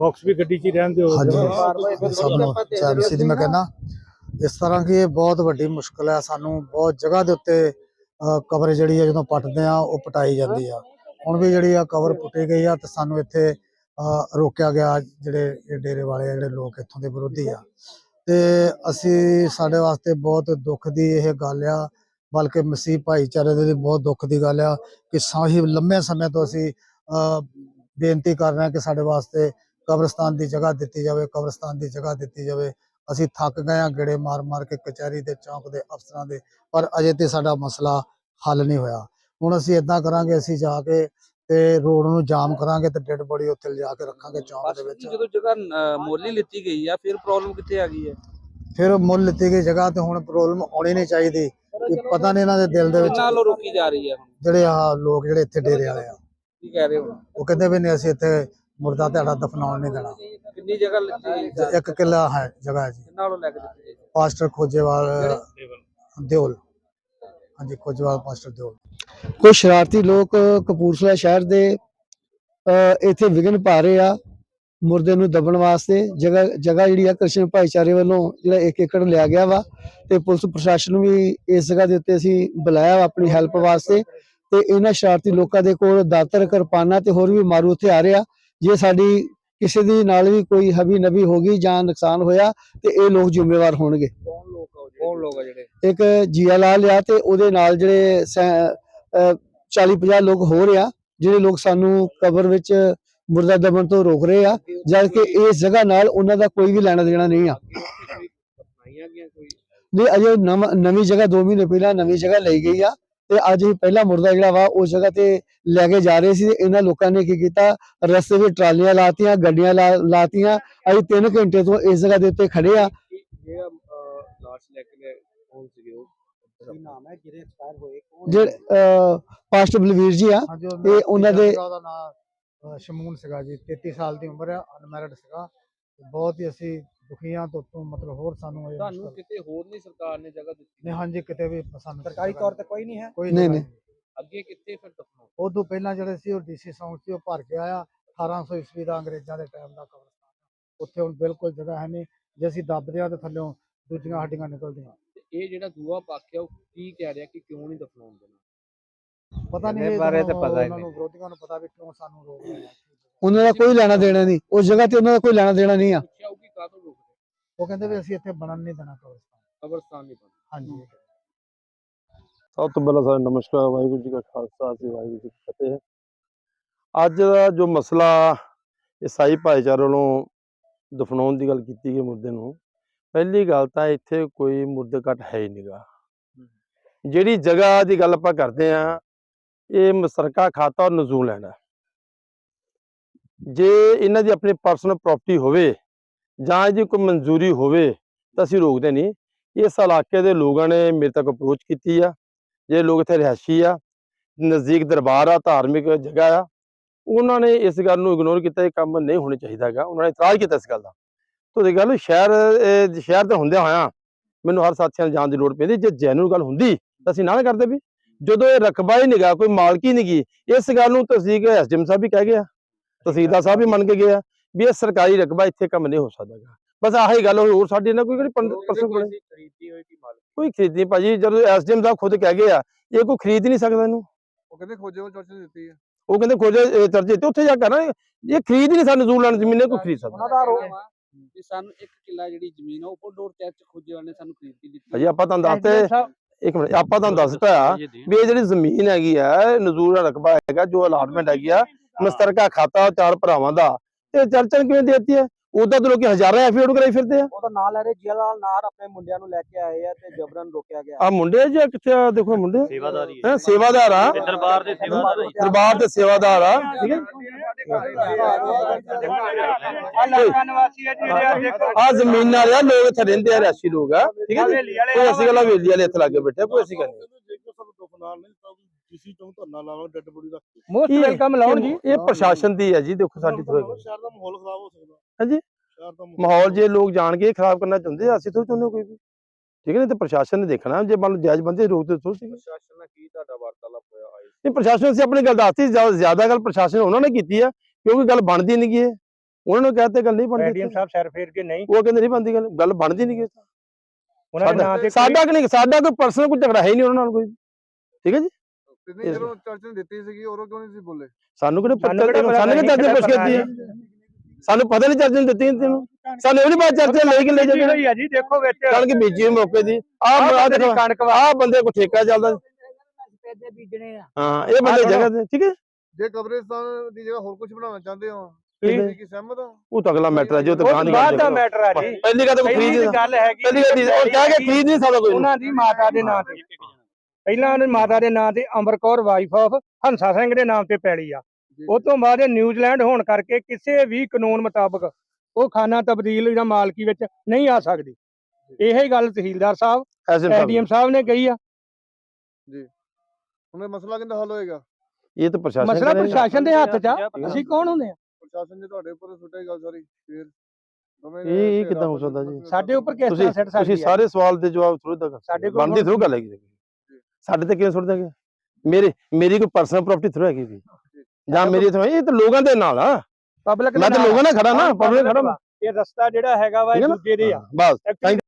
Box ਵੀ ਗੱਡੀ 'ਚ ਹੀ ਰਹਿੰਦੇ ਹੋ ਹਾਂਜੀ। ਸਭ ਨੂੰ ਚੈਮਸੀ ਦੀ ਮੈਂ ਕਹਿੰਦਾ ਇਸ ਤਰ੍ਹਾਂ ਕਿ ਇਹ ਬਹੁਤ ਵੱਡੀ ਮੁਸ਼ਕਲ ਹੈ ਸਾਨੂੰ ਬਹੁਤ ਜਗ੍ਹਾ ਦੇ ਉੱਤੇ ਕਬਰ ਜਿਹੜੀ ਹੈ ਜਦੋਂ ਪੱਟਦੇ ਆ ਉਹ ਪਟਾਈ ਜਾਂਦੀ ਆ। ਹੁਣ ਵੀ ਜਿਹੜੀ ਆ ਕਬਰ ਪੁੱਟੀ ਗਈ ਆ ਤੇ ਸਾਨੂੰ ਇੱਥੇ ਰੋਕਿਆ ਗਿਆ ਜਿਹੜੇ ਡੇਰੇ ਵਾਲੇ ਆ ਜਿਹੜੇ ਲੋਕ ਇੱਥੋਂ ਦੇ ਵਿਰੋਧੀ ਆ। ਤੇ ਅਸੀਂ ਸਾਡੇ ਵਾਸਤੇ ਬਹੁਤ ਦੁੱਖ ਦੀ ਇਹ ਗੱਲ ਆ ਬਲਕਿ ਮਸੀਹ ਭਾਈਚਾਰੇ ਦੇ ਲਈ ਬਹੁਤ ਦੁੱਖ ਦੀ ਗੱਲ ਆ ਕਿ ਸਾਹੀ ਲੰਮੇ ਸਮੇਂ ਤੋਂ ਅਸੀਂ ਬੇਨਤੀ ਕਰ ਰਹੇ ਹਾਂ ਕਿ ਸਾਡੇ ਵਾਸਤੇ ਕਬਰਸਤਾਨ ਦੀ ਜਗ੍ਹਾ ਦਿੱਤੀ ਜਾਵੇ ਕਬਰਸਤਾਨ ਦੀ ਜਗ੍ਹਾ ਦਿੱਤੀ ਜਾਵੇ। ਅਸੀਂ ਥੱਕ ਗਏ ਹਾਂ ਗੇੜੇ ਮਾਰ ਮਾਰ ਕੇ ਕਚਹਿਰੀ ਦੇ ਚੌਂਕ ਦੇ ਅਫਸਰਾਂ ਦੇ ਪਰ ਅਜੇ ਤੇ ਸਾਡਾ ਮਸਲਾ ਹੱਲ ਨਹੀਂ ਹੋਇਆ। ਹੁਣ ਅਸੀਂ ਇਦਾਂ ਕਰਾਂਗੇ ਅਸੀਂ ਜਾ ਕੇ ਤੇ ਰੋਡ ਨੂੰ ਜਾਮ ਕਰਾਂਗੇ ਤੇ ਡੈਡ ਬੋਡੀ ਉੱਥੇ ਲਿਜਾ ਕੇ ਰੱਖਾਂਗੇ ਚੌਂਕ ਦੇ ਵਿੱਚ। ਜਦੋਂ ਜਗ੍ਹਾ ਮੁੱਲ ਲਿੱਤੀ ਗਈ ਆ ਫਿਰ ਪ੍ਰੋਬਲਮ ਕਿੱਥੇ ਆ ਗਈ ਹੈ ਫਿਰ ਮੁੱਲ ਲਿੱਤੀ ਗਈ ਜਗ੍ਹਾ ਤੇ ਹੁਣ ਪ੍ਰੋਬਲਮ ਆਉਣੀ ਨਹੀਂ ਚਾਹੀਦੀ। ਕਿ ਪਤਾ ਨਹੀਂ ਇਹਨਾਂ ਦੇ ਦਿਲ ਦੇ ਵਿੱਚ ਕਿੰਨਾ ਲੋ ਰੋਕੀ ਜਾ ਰਹੀ ਹੈ ਜਿਹੜੇ ਆ ਲੋਕ ਜਿਹੜੇ ਇੱਥੇ ਡੇਰੇ ਵਾਲੇ ਆ। ਕੀ ਕਹਿ ਰਹੇ ਹੋ? ਉਹ ਕਹਿੰਦੇ ਵੀ ਨਹੀਂ ਅਸੀਂ ਇੱਥੇ ਮੁਰਦਾ ਤੁਹਾਡਾ ਦਫਨਾਉਣ ਨਹੀਂ ਦੇਣਾ। ਕਿੰਨੀ ਜਗ੍ਹਾ ਲਿੱਤੀ ਗਈ ਤੇ ਇੱਕ ਕਿੱਲਾ ਹੈ ਜਗ੍ਹਾ ਹੈ ਜੀ। ਕਿੰਨਾ ਲੋ ਲੈ ਕੇ ਦਿੱਤੀ ਪਾਸਟਰ ਖੋਜੇਵਾਲ ਦਿਓਲ। ਹਾਂਜੀ ਖੋਜੇਵਾਲ ਪਾਸਟਰ ਦਿਓਲ। ਕੁਝ ਸ਼ਰਾਰਤੀ ਲੋਕ ਕਪੂਰਥਲਾ ਸ਼ਹਿਰ ਦੇ ਇੱਥੇ ਵਿਘਨ ਪਾ ਰਹੇ ਆ ਮੁਰਦੇ ਨੂੰ ਦਬਣ ਵਾਸਤੇ। ਜਗ੍ਹਾ ਜਗ੍ਹਾ ਜਿਹੜੀ ਆ ਕ੍ਰਿਸ਼ਨ ਭਾਈਚਾਰੇ ਵੱਲੋਂ ਜਿਹੜਾ 1 ਏਕੜ ਲਿਆ ਗਿਆ ਵਾ ਤੇ ਪੁਲਿਸ ਪ੍ਰਸ਼ਾਸਨ ਨੂੰ ਵੀ ਇਸ ਜਗ੍ਹਾ ਦੇ ਉੱਤੇ ਅਸੀਂ ਬੁਲਾਇਆ ਵਾ ਆਪਣੀ ਹੈਲਪ ਵਾਸਤੇ ਤੇ ਇਹਨਾਂ ਸ਼ਰਾਰਤੀ ਲੋਕਾਂ ਦੇ ਕੋਲ ਦਾਤਰ ਕਿਰਪਾਨਾਂ ਤੇ ਹੋਰ ਵੀ ਮਾਰੂ ਹਥਿਆਰ ਆ। ਜੇ ਸਾਡੀ ਕਿਸੇ ਦੀ ਨਾਲ ਵੀ ਕੋਈ ਹਬੀ ਨਬੀ ਹੋ ਗਈ ਜਾਂ ਨੁਕਸਾਨ ਹੋਇਆ ਤੇ ਇਹ ਲੋਕ ਜ਼ਿੰਮੇਵਾਰ ਹੋਣਗੇ। ਕੌਣ ਲੋਕ ਆ? ਕੌਣ ਲੋਕ ਆ ਜਿਹੜੇ? ਇੱਕ ਜੀਆ ਲਾਲ ਆ ਤੇ ਉਹਦੇ ਨਾਲ ਜਿਹੜੇ 40 50 ਲੋਕ ਹੋਰ ਆ ਜਿਹੜੇ ਲੋਕ ਸਾਨੂੰ ਕਬਰ ਵਿੱਚ ਮੁਰਦਾ ਦਬਣ ਤੋਂ ਰੋਕ ਰਹੇ ਆ ਜਦ ਕਿ ਇਸ ਜਗ੍ਹਾ ਨਾਲ ਉਹਨਾਂ ਦਾ ਕੋਈ ਵੀ ਲੈਣਾ ਦੇਣਾ ਨਹੀਂ ਆ। ਨਹੀਂ ਅਜੇ ਨਵਾਂ- ਨਵੀਂ ਜਗ੍ਹਾ 2 ਮਹੀਨੇ ਪਹਿਲਾਂ ਨਵੀਂ ਜਗ੍ਹਾ ਲਈ ਗਈ ਆ ਤੇ ਅੱਜ ਹੀ ਪਹਿਲਾ ਮੁਰਦਾ ਜਿਹੜਾ ਵਾ ਉਸ ਜਗ੍ਹਾ ਤੇ ਲੈ ਕੇ ਜਾ ਰਹੇ ਸੀ ਇਹਨਾਂ ਲੋਕਾਂ ਨੇ ਕੀ ਕੀਤਾ? ਰਸਤੇ ਵਿੱਚ ਟਰਾਲੀਆਂ ਲਾਤੀਆਂ ਗੱਡੀਆਂ ਲਾਤੀਆਂ। ਅਸੀਂ 3 ਘੰਟੇ ਤੋਂ ਇਸ ਜਗ੍ਹਾ ਦੇ ਉੱਤੇ ਖੜੇ ਆ। ਜਿਹੜਾ ਲਾਸ਼ ਲੈ ਕੇ ਗਏ ਕੌਣ ਸੀਗੇ ਉਹ? ਕੀ ਨਾਮ ਹੈ? ਜਿਹੜੇ ਐਕਸਪਾਇਰ ਹੋਏ ਜਿਹੜੇ ਅਹ, ਪਾਸਟਰ ਬਲਵੀਰ ਜੀ ਆ। ਇਹ ਉਹਨਾਂ ਦੇ- ਸ਼ਮੂਨ ਸੀਗਾ ਜੀ। 33 ਸਾਲ ਦੀ ਉਮਰ ਆ ਅਨਮੈਰਿਡ ਸੀਗਾ। ਬਹੁਤ ਹੀ ਅਸੀਂ ਦੁਖੀਆਂ ਤੋਂ ਤੋਂ ਮਤਲਬ ਹੋਰ ਸਾਨੂੰ ਇਹ ਤੁਹਾਨੂੰ ਮੁਸ਼ਕਲ ਕਿਤੇ ਹੋਰ ਨਹੀਂ ਸਰਕਾਰ ਨੇ ਜਗ੍ਹਾ ਦਿੱਤੀ? ਨਹੀਂ ਹਾਂਜੀ ਕਿਤੇ ਵੀ ਪਸੰਦ ਸਰਕਾਰੀ ਤੌਰ ਤੇ ਕੋਈ ਨਹੀਂ ਹੈ। ਕੋਈ ਨਹੀਂ, ਨਹੀਂ। ਅੱਗੇ ਕਿੱਥੇ ਫਿਰ ਦਫਨਾਓ ਉਦੋਂ ਪਹਿਲਾਂ ਜਿਹੜੇ ਸੀ ਉਹ ਡੀਸੀ ਸੌਂਗ ਸੀ ਉਹ ਭਰ ਕੇ ਆਇਆ। 1800 ਈਸਵੀ ਦਾ ਅੰਗਰੇਜ਼ਾਂ ਦੇ ਟਾਈਮ ਦਾ ਕਬਰਸਤਾਨ ਉੱਥੇ ਹੁਣ ਬਿਲਕੁਲ ਜਗ੍ਹਾ ਹੈ ਨਹੀਂ। ਜੇ ਅਸੀਂ ਦੱਬਦੇ ਆ ਤੇ ਥੱਲਿਓਂ ਦੂਜੀਆਂ ਹੱਡੀਆਂ ਨਿਕਲਦੀਆਂ। ਤੇ ਇਹ ਜਿਹੜਾ ਦੂਆ ਪੱਖ ਆ ਉਹ ਕੀ ਕਹਿ ਰਿਹਾ ਕਿ ਕਿਉਂ ਨਹੀਂ ਦਫਨਾਉਣ ਦੇਣਾ ਪਤਾ ਨਹੀਂ ਇਹਦੇ ਇਹ ਬਾਰੇ ਤਾਂ ਪਤਾ ਹੀ ਉਹਨਾਂ ਨੂੰ ਵਿਰੋਧੀਆਂ ਨੂੰ ਪਤਾ ਵੀ ਕਿਉਂ ਸਾਨੂੰ ਰੋਕ ਰਹੇ ਆ। ਉਹਨਾਂ ਦਾ ਕੋਈ ਲੈਣਾ ਦੇਣਾ ਨਹੀਂ। ਉਸ ਜਗ੍ਹਾ ਤੇ ਉਹਨਾਂ ਦਾ ਕੋਈ ਲੈਣਾ ਦੇਣਾ ਨਹੀਂ ਆ ਪੁੱਛਿਆ ਉਹ ਕੀ ਕਾਹਤੋਂ ਰੋਕ ਰਹੇ ਉਹ ਕਹਿੰਦੇ ਵੀ ਅਸੀਂ ਇੱਥੇ ਬਣਨ ਨਹੀਂ ਦੇਣਾ ਕਬਰਸਤਾਨ। ਕਬਰਸਤਾਨ ਨਹੀਂ ਬਣਦਾ ਹਾਂਜੀ। ਸਭ ਤੋਂ ਪਹਿਲਾਂ ਸਾਡਾ ਨਮਸਕਾਰ ਵਾਹਿਗੁਰੂ ਜੀ ਕਾ ਖਾਲਸਾ ਸ੍ਰੀ ਵਾਹਿਗੁਰੂ ਜੀ ਕੀ ਫਤਿਹ। ਅੱਜ ਦਾ ਜੋ ਮਸਲਾ ਈਸਾਈ ਭਾਈਚਾਰੇ ਵੱਲੋਂ ਦਫਨਾਉਣ ਦੀ ਗੱਲ ਕੀਤੀ ਗਈ ਮੁਰਦੇ ਨੂੰ ਪਹਿਲੀ ਗੱਲ ਤਾਂ ਇੱਥੇ ਕੋਈ ਮੁਰਦੇ ਘਟ ਹੈ ਹੀ। ਨਹੀਂਗਾ ਜਿਹੜੀ ਜਗ੍ਹਾ ਦੀ ਗੱਲ ਆਪਾਂ ਕਰਦੇ ਆ ਇਹ ਮਸਰਕਾ ਖਾਤਾ ਔਰ ਨਜ਼ੂਲ ਲੈਣਾ। ਜੇ ਇਹਨਾਂ ਦੀ ਆਪਣੀ ਪਰਸਨਲ ਪ੍ਰਾਪਰਟੀ ਹੋਵੇ ਜਾਂ ਇਹਦੀ ਕੋਈ ਮਨਜ਼ੂਰੀ ਹੋਵੇ ਤਾਂ ਅਸੀਂ ਰੋਕਦੇ ਨਹੀਂ। ਇਸ ਇਲਾਕੇ ਦੇ ਲੋਕਾਂ ਨੇ ਮੇਰੇ ਤੱਕ ਅਪਰੋਚ ਕੀਤੀ ਆ। ਜੇ ਲੋਕ ਇੱਥੇ ਰਿਹਾਇਸ਼ੀ ਆ, ਨਜ਼ਦੀਕ ਦਰਬਾਰ ਆ, ਧਾਰਮਿਕ ਜਗ੍ਹਾ ਆ, ਉਹਨਾਂ ਨੇ ਇਸ ਗੱਲ ਨੂੰ ਇਗਨੋਰ ਕੀਤਾ, ਇਹ ਕੰਮ ਨਹੀਂ ਹੋਣਾ ਚਾਹੀਦਾ ਹੈਗਾ ਉਹਨਾਂ ਨੇ ਇਤਰਾਜ਼ ਕੀਤਾ ਇਸ ਗੱਲ ਦਾ। ਤੁਹਾਡੀ ਗੱਲ ਸ਼ਹਿਰ ਸ਼ਹਿਰ ਦੇ ਹੁੰਦਿਆਂ ਹੋਇਆ ਮੈਨੂੰ ਹਰ ਸਾਥੀਆਂ ਨੂੰ ਜਾਣ ਦੀ ਲੋੜ ਪੈਂਦੀ। ਜੇ ਜੈਨੂਨ ਗੱਲ ਹੁੰਦੀ ਤਾਂ ਅਸੀਂ ਨਾ ਕਰਦੇ ਵੀ। ਜਦੋਂ ਇਹ ਰਕਬਾ ਹੀ ਨਿਗਾ ਕੋਈ ਮਾਲਕੀ ਨਹੀਂ ਗੀ, ਇਸ ਗੱਲ ਨੂੰ ਤਸਦੀਕ ਐਸਡੀਐਮ ਸਾਹਿਬ ਵੀ ਕਹਿ ਗਿਆ। ਤਹਿਸੀਲਦਾਰ ਸਾਹਿਬ ਵੀ ਮੰਨ ਕੇ ਗਿਆ ਵੀ ਇਹ ਸਰਕਾਰੀ ਰਕਬਾ ਇੱਥੇ ਕੰਮ ਨਹੀਂ ਹੋ ਸਕਦਾ। ਬਸ ਆਹੀ ਗੱਲ ਹੋਈ ਹੋਰ ਸਾਡੀ ਨਾ ਕੋਈ ਕਿਹੜੀ ਪਰਸਨ ਕੋਲ ਖਰੀਦੀ ਹੋਈ ਕੀ ਮਾਲਕ ਕੋਈ ਖਰੀਦ ਭਾਜੀ ਜਦੋਂ ਐਸਡੀਐਮ ਸਾਹਿਬ ਖੁਦ ਕਹਿ ਗਏ ਆ ਇਹ ਕੋਈ ਖਰੀਦ ਨਹੀਂ ਸਕਦਾ ਇਹਨੂੰ। ਉਹ ਕਹਿੰਦੇ ਖੋਜੇ ਉਹ ਚਰਚ ਦਿੱਤੀ ਹੈ ਉਹ ਕਹਿੰਦੇ ਖੋਜੇ ਚਰਚੇ ਤੇ ਉੱਥੇ ਜਾ ਕੇ ਨਾ ਇਹ ਖਰੀਦ ਨਹੀਂ ਸਾਨੂੰ ਜ਼ੂਰ ਲੈਣ ਜ਼ਮੀਨ ਕੋਈ ਖਰੀਦ ਸਕਦਾ। ਆ ਕਿ ਸਾਨੂੰ ਇੱਕ ਕਿੱਲਾ ਜਿਹੜੀ ਜ਼ਮੀਨ ਆ ਉਹ ਡੋਰ ਚਰਚ ਖੋਜੇ ਵਾਲੇ ਨੇ ਸਾਨੂੰ ਖਰੀਦ ਕੇ ਦਿੱਤੀ। ਭਾਜੀ ਆਪਾਂ ਤੁਹਾਨੂੰ ਦੱਸਤੇ ਇੱਕ ਮਿੰਟ ਆਪਾਂ ਤੁਹਾਨੂੰ ਦੱਸਤਾ ਆ ਵੀ ਇਹ ਜਿਹੜੀ ਜ਼ਮੀਨ ਹੈਗੀ ਆ ਨਜ਼ੂਰ ਦਾ ਰਕਬਾ ਹੈਗਾ ਜੋ ਅਲਾਟਮੈਂਟ ਹੈਗੀ ਆ ਮਸਤਰਕਾ ਖਾਤਾ ਚਾਰ ਭਰਾਵਾਂ ਦਾ ਇਹ ਚਰਚਾ ਨੇ ਕਿਵੇਂ ਦਿੱਤੀ ਹੈ? ਉਦਾਂ ਤਾਂ ਲੋਕੀ ਹਜ਼ਾਰਾਂ ਐਫੀਡੇਵਿਟ ਕਰਾਈ ਫਿਰਦੇ ਆ। ਉਹਦਾ ਨਾਂ ਲੈ ਰਹੇ ਜੀਆ ਲਾਲ ਨਾਰ ਆਪਣੇ ਮੁੰਡਿਆਂ ਨੂੰ ਲੈ ਕੇ ਆਏ ਆ ਤੇ ਜਬਰਨ ਰੋਕਿਆ ਗਿਆ। ਆ ਮੁੰਡੇ ਜੀ ਕਿੱਥੇ ਆ? ਦੇਖੋ ਮੁੰਡੇ। ਸੇਵਾਦਾਰੀ ਹੈ ਸੇਵਾਦਾਰ ਆ। ਦਰਬਾਰ ਦੇ ਸੇਵਾਦਾਰ। ਦਰਬਾਰ ਦੇ ਸੇਵਾਦਾਰ ਆ। ਠੀਕ ਹੈ ਆ ਜ਼ਮੀਨ ਨਾਲ ਆ ਲੋਕ ਇੱਥੇ ਰਹਿੰਦੇ ਆ ਰਿਆਸੀ ਲੋਕ ਆ। ਠੀਕ ਹੈ ਜੀ। ਕੋਈ ਅਸੀਂ ਗੱਲ ਹਵੇਲੀ ਵਾਲੇ ਇੱਥੇ ਲਾਗੇ ਬੈਠੇ ਕੋਈ ਅਸੀਂ ਗੱਲ ਨਹੀਂ ਮੋਸਟ ਇਹ- ਵੈਲਕਮ ਲਾਉਣ ਜੀ। ਇਹ ਪ੍ਰਸ਼ਾਸਨ ਦੀ ਹੈ ਜੀ ਦੇਖੋ ਸਾਡੀ ਥੋੜੀ ਸ਼ਹਿਰ ਦਾ ਮਾਹੌਲ ਖਰਾਬ ਹੋ ਸਕਦਾ। ਹਾਂਜੀ। ਸ਼ਹਿਰ ਦਾ ਮਾਹੌਲ ਜੇ ਲੋਕ ਜਾਣ ਕੇ ਖਰਾਬ ਕਰਨਾ ਚਾਹੁੰਦੇ ਆ ਅਸੀਂ ਥੋੜੀ ਚਾਹੁੰਦੇ ਕੋਈ ਵੀ। ਠੀਕ ਹੈ ਨਾ ਤੇ ਪ੍ਰਸ਼ਾਸਨ ਨੇ ਦੇਖਣਾ ਜੇ ਮੰਨ ਲਓ ਜਾਇਜ਼ ਬੰਦੇ ਰੋਕਦੇ ਥੋੜੀ ਸੀ ਪ੍ਰਸ਼ਾਸਨ ਨਾਲ ਕੀ ਤੁਹਾਡਾ ਵਾਰਤਾਲਾਪ ਹੋਇਆ ਆਏ ਇਹ ਪ੍ਰਸ਼ਾਸਨ ਅਸੀਂ ਆਪਣੀ ਗੱਲ ਦੱਸਤੀ ਜ਼ਿਆਦਾ ਜ਼ਿਆਦਾ ਗੱਲ ਪ੍ਰਸ਼ਾਸਨ ਉਹਨਾਂ ਨੇ ਕੀਤੀ ਆ ਕਿਉਂਕਿ ਗੱਲ ਬਣਦੀ ਨਹੀਂ ਗੀ ਇਹ। ਉਹਨਾਂ ਨੂੰ ਕਹਤੇ ਗੱਲ ਨਹੀਂ ਬਣਦੀ। ਐਡੀਐਮ। ਸਾਹਿਬ ਸਿਰ ਫੇਰ ਕੇ ਨਹੀਂ। ਉਹ ਕਹਿੰਦੇ ਨਹੀਂ ਬਣਦੀ ਗੱਲ ਗੱਲ ਬਣਦੀ ਨਹੀਂ ਗੀ। ਉਹਨਾਂ ਦੇ ਨਾਂ ਸਾਡਾ ਤੇ ਸਾਡਾ ਕਿ ਨਹੀਂ ਸਾਡਾ ਕੋਈ ਪਰਸਨਲ ਕੋਈ ਝਗੜਾ ਹੈ ਹੀ ਨਹੀਂ ਉਹਨਾਂ ਨਾਲ ਕੋਈ। ਠੀਕ ਹੈ ਜੀ? ਨਹੀਂ ਇਸ- ਜਦੋਂ ਚਰਚ ਨੇ ਦਿੱਤੀ ਸੀਗੀ ਉਦੋਂ ਕਿਉਂ ਨਹੀਂ ਸੀ ਬੋਲੇ? ਸਾਨੂੰ ਕਿਹੜੇ ਕਿਹੜਾ ਪਤਾ ਸਾਨੂੰ ਕਿ ਨਹੀਂ ਚਾਰਜਰ ਪੁੱਛ ਕੀਤੀ ਹੈ? ਸਾਨੂੰ ਪਤਾ ਨਹੀਂ ਚਾਰਜਰ ਦਿੱਤੀ ਤੈਨੂੰ। ਸਾਨੂੰ ਇਹ ਨਹੀਂ ਪਤਾ ਚਾਰਜਰ ਲੈ ਕੇ ਲੈ ਜਾਂਦੇ। ਹੋਈ ਆ ਜੀ ਦੇਖੋ ਵਿੱਚ ਕਣਕ ਬੀਜੀ ਮੌਕੇ ਦੀ। ਆਹ ਆਹ ਆਹ ਬੰਦੇ ਦੀ ਦੇਖੋ ਕਣਕ ਵਾ ਆਹ ਬੰਦੇ ਕੋ ਠੇਕਾ ਚੱਲਦਾ। ਹਾਂ ਇਹ ਬੰਦੇ ਜਗ੍ਹਾ ਤੇ ਠੀਕ ਹੈ? ਜੇ ਕਬਰਿਸਤਾਨ ਦੀ ਜਗ੍ਹਾ ਹੋਰ ਕੁਝ ਬਣਾਉਣਾ ਚਾਹੁੰਦੇ ਹੋ ਠੀਕ ਹੈ। ਤੁਸੀਂ ਕੀ ਸਹਿਮਤ ਹੋ? ਉਹ ਤਾਂ ਅਗਲਾ ਮੈਟਰ ਹੈ ਜੋ ਉਹ ਦੁਕਾਨ ਤੋਂ ਬਾਅਦ ਦਾ ਮੈਟਰ ਆ ਜੀ। ਪਹਿਲੀ ਗੱਲ ਤਾਂ ਖਰੀਦ ਤਾਂ ਗੱਲ ਹੈਗੀ ਪਹਿਲੀ ਗੱਲ ਨਹੀਂ- ਉਹ ਕਹਿ ਕੇ ਖਰੀਦ ਨਹੀਂ ਸਕਦਾ ਕੋਈ। ਉਹਨਾਂ ਦੀ ਮਾਤਾ ਦੇ ਨਾਂ ਤੇ। ਪਹਿਲਾਂ ਉਹਨਾਂ ਦੀ ਮਾਤਾ ਦੇ ਨਾਂ ਤੇ ਅਮਰ ਕੌਰ ਵਾਈਫ ਆਫ ਹੰਸਾ ਸਿੰਘ ਦੇ ਨਾਮ ਤੇ ਪੈਲੀ ਆ। ਉਸ ਤੋਂ ਬਾਅਦ ਇਹ ਨਿਊਜ਼ੀਲੈਂਡ ਹੋਣ ਕਰਕੇ ਕਿਸੇ ਵੀ ਕਾਨੂੰਨ ਮੁਤਾਬਕ ਉਹ ਖਾਨਾ ਤਬਦੀਲ ਜਾਂ ਮਾਲਕੀ ਵਿੱਚ ਨਹੀਂ ਆ ਸਕਦੀ। ਇਹ ਗੱਲ ਤਹਿਸੀਲਦਾਰ ਸਾਹਿਬ ਐਡੀਐਮ ਸਾਹਿਬ ਨੇ ਕਹੀ ਆ। ਹੁਣ ਇਹ ਮਸਲਾ ਕਿੰਦਾ ਹੱਲ ਹੋਏਗਾ? ਇਹ ਤਾਂ ਪ੍ਰਸ਼ਾਸਨ ਮਸਲਾ। ਪ੍ਰਸ਼ਾਸਨ ਦੇ ਹੱਥ 'ਚ ਆ। ਅਸੀਂ ਕੌਣ ਹੁੰਦੇ ਆ? ਪ੍ਰਸ਼ਾਸਨ ਨੇ ਤੁਹਾਡੇ ਉੱਪਰ ਸੁੱਟੇ ਗੱਲ ਸਾਰੀ ਫਿਰ ਇਹ- ਇਹ ਕਿੱਦਾਂ ਹੋ ਸਕਦਾ ਜੀ? ਸਾਡੇ ਉੱਪਰ ਕਿਸ ਤੁਸੀਂ ਤਰ੍ਹਾਂ ਸਿੱਟ ਤੁਸੀਂ ਸਕਦੀ ਆ? ਸਾਰੇ ਸਵਾਲ ਦੇ ਜਵਾਬ ਥੋੜੀ ਤੱਕ ਸਾਡੇ ਕੋਲ ਬਣਦੀ ਥੋੜੀ ਗੱਲ ਹੈਗੀ। ਸਾਡੇ ਤੇ ਕਿਵੇਂ ਸੁੱਟ ਦਾਂਗੇ ਮੇਰੇ ਮੇਰੀ ਕੋਈ ਪਰਸਨਲ ਪ੍ਰਾਪਰਟੀ ਥੋੜੀ ਹੈਗੀ ਵੀ ਜਾਂ ਮੇਰੀ ਥੋੜੀ ਇਹ ਤਾਂ ਲੋਕਾਂ ਦੇ ਨਾਲ ਆ। ਪਬਲਿਕ ਮੈਂ ਤਾਂ ਲੋਕਾਂ ਨਾਲ ਖੜਾ ਨਾ ਪਬਲਿਕ ਖੜਾ ਇਹ ਰਸਤਾ ਜਿਹੜਾ ਹੈਗਾ ਵਾ? ਦੂਜੇ ਦੇ ਆ। ਬਸ।